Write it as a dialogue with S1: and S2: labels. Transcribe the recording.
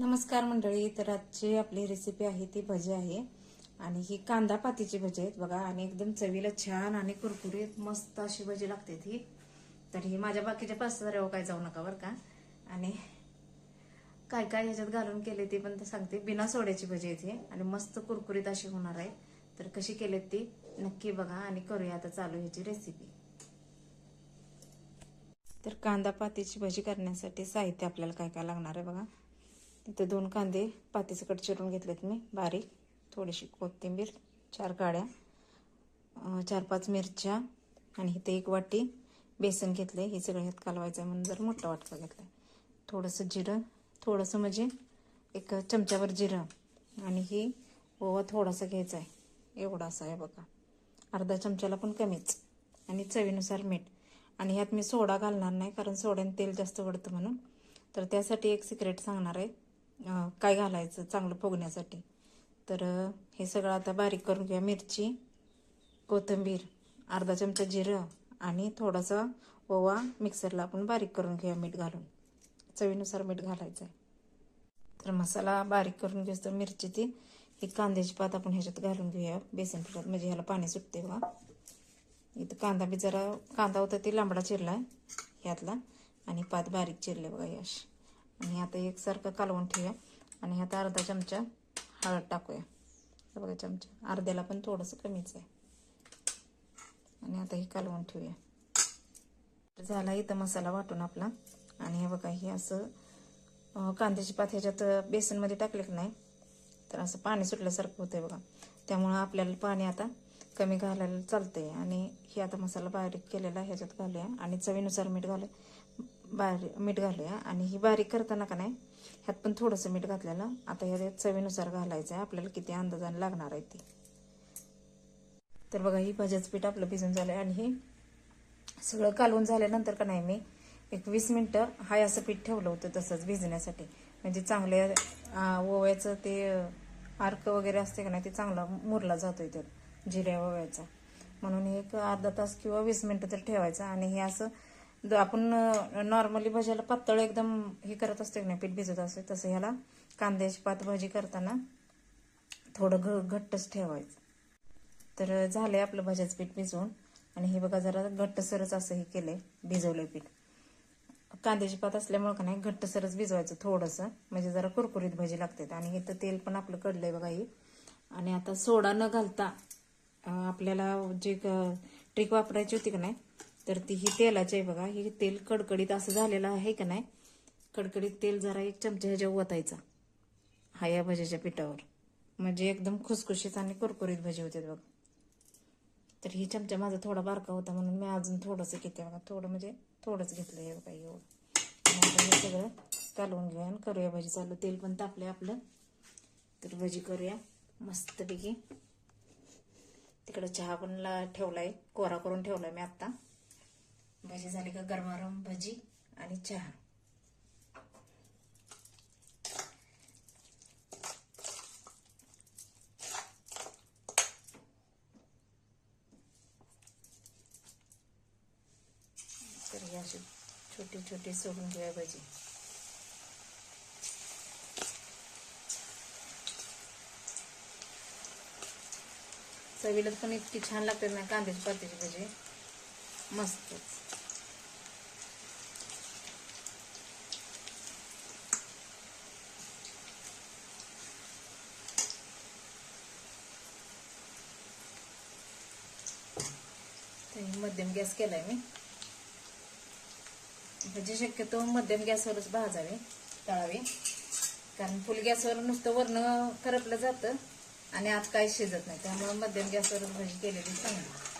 S1: नमस्कार मंडळी तर आजची आपली रेसिपी आहे ती भजी आहे. आणि ही कांदा पातीची भजी आहेत बघा आणि एकदम चवीला छान आणि कुरकुरीत मस्त अशी भजी लागते ही तर ही माझ्या बाकीच्या पाच काय जाऊ नका बरं का. आणि काय काय ह्याच्यात घालून केले ते पण सांगते. बिना सोड्याची भजी येते आणि मस्त कुरकुरीत अशी होणार आहे. तर कशी केलेत ती नक्की बघा आणि करूया आता चालू ह्याची रेसिपी तर कांदा पातीची भजी करण्यासाठी साहित्य आपल्याला काय काय लागणार आहे बघा. इथे दोन कांदे पातीसकट चिरून घेतलेत मी बारीक थोडीशी कोथिंबीर चार काड्या चार पाच मिरच्या आणि इथे एक वाटी बेसन घेतले हे सगळं ह्यात कालवायचं आहे म्हणून जर मोठा वाटका घेतला थोडंसं जिरं थोडंसं म्हणजे एक चमच्यावर जिरं आणि ही ओवा थोडासा घ्यायचा आहे एवढा असा आहे बघा. अर्धा चमच्याला पण कमीच आणि चवीनुसार मीठ. आणि ह्यात मी सोडा घालणार नाही कारण सोड्याने तेल जास्त वडतं म्हणून. तर त्यासाठी एक सिक्रेट सांगणार आहे काय घालायचं चांगलं फुगण्यासाठी? तर हे सगळं आता बारीक करून घ्या मिरची कोथिंबीर अर्धा चमचा जिरं आणि थोडासा ओवा मिक्सरला आपण बारीक करून घेऊया मीठ घालून. चवीनुसार मीठ घालायचं आहे तर मसाला बारीक करून घेतो मिरची ती ही कांद्याची पात आपण ह्याच्यात घालून घेऊया बेसन पिठात. म्हणजे ह्याला पाणी सुटते बघा. इथं कांदा बी जरा कांदा होता ते लांबडा चिरला आहे ह्यातला. आणि पात बारीक चिरले बघा यश. अशी आणि आता एकसारखं कालवून ठेवूया. आणि ह्यात अर्धा चमचा हळद टाकूया. बघा चमचा. अर्ध्याला पण थोडंसं कमीच आहे. आणि आता हे कालवून ठेवूया. तर झाला इथं मसाला वाटून आपला. आणि हे बघा हे असं कांद्याची पात ह्याच्यात बेसनमध्ये टाकले की नाही तर असं पाणी सुटल्यासारखं होतंय बघा. त्यामुळं आपल्याला पाणी आता कमी घालायला चालतंय. आणि हे आता मसाला बारीक केलेला ह्याच्यात घालूया. आणि चवीनुसार मीठ घालू बारीक मीठ घालूया. आणि ही बारीक करताना का नाही ह्यात पण थोडंसं मीठ घातलेलं. आता ह्या चवीनुसार घालायचं आहे आपल्याला किती अंदाजाने लागणार आहे ते. तर बघा ही भाज्याचं पीठ आपलं भिजून झालं आणि हे सगळं कालवून झाल्यानंतर का नाही मी एक वीस मिनटं हाय असं पीठ ठेवलं होतं तसंच भिजण्यासाठी. म्हणजे चांगले ओव्याचं ते अर्क वगैरे असते का नाही ते चांगला मुरला जातोय त्यात जिऱ्या ओव्याचा. म्हणून एक अर्धा तास किंवा वीस मिनटं तर ठेवायचं. आणि हे असं आपण नॉर्मली भाज्याला पातळ एकदम हे करत असते की नाही पीठ भिजत असते तसं ह्याला कांद्याची पात भाजी करताना थोडं घ घट्टच ठेवायचं. तर झालंय आपलं भाज्याचं पीठ भिजवून. आणि हे बघा जरा घट्टसरच असं हे केलंय भिजवलंय पीठ. कांद्याची पात असल्यामुळे का नाही घट्टसरच भिजवायचं थोडंसं. म्हणजे जरा कुरकुरीत भाजी लागते आणि इथं तेल पण आपलं कडलंय बघा ही. आणि आता सोडा न घालता आपल्याला जी ट्रिक वापरायची होती का नाही तर ती ही तेलाची आहे बघा. ही तेल कडकडीत असं झालेलं आहे का नाही? कडकडीत तेल जरा एक चमचा ह्याच्या ओतायचा. हा या भज्याच्या पिठावर. म्हणजे एकदम खुसखुशीत आणि कुरकुरीत भजी होते बघ. तर ही चमचा माझा थोडा बारका होता म्हणून मी अजून थोडंसं घेते बघा. थोडं म्हणजे थोडंच घेतलं हे बघा एवढं. आता हे सगळं कालवून घेऊया आणि करूया भजी. चालू तेल पण तापले आपलं. तर भजी करूया मस्तपैकी. तिकडं चहा पण ला आहे कोरा करून ठेवला आहे मी आत्ता. भजी झाली का? गरमागरम भजी आणि चहा. तर हे असे छोटे छोटे सोडून घेऊया भजी. चवीला पण इतकी छान लागते ना कांद्याची पातीची भजी. मस्तच. मध्यम गॅस केलाय मी. म्हणजे शक्यतो मध्यम गॅसवरच भाजावे तळावे. कारण फुल गॅसवर नुसतं वरण करपलं जातं आणि आत काही शिजत नाही. त्यामुळे मध्यम गॅसवरच भाजी केलेली चांगली.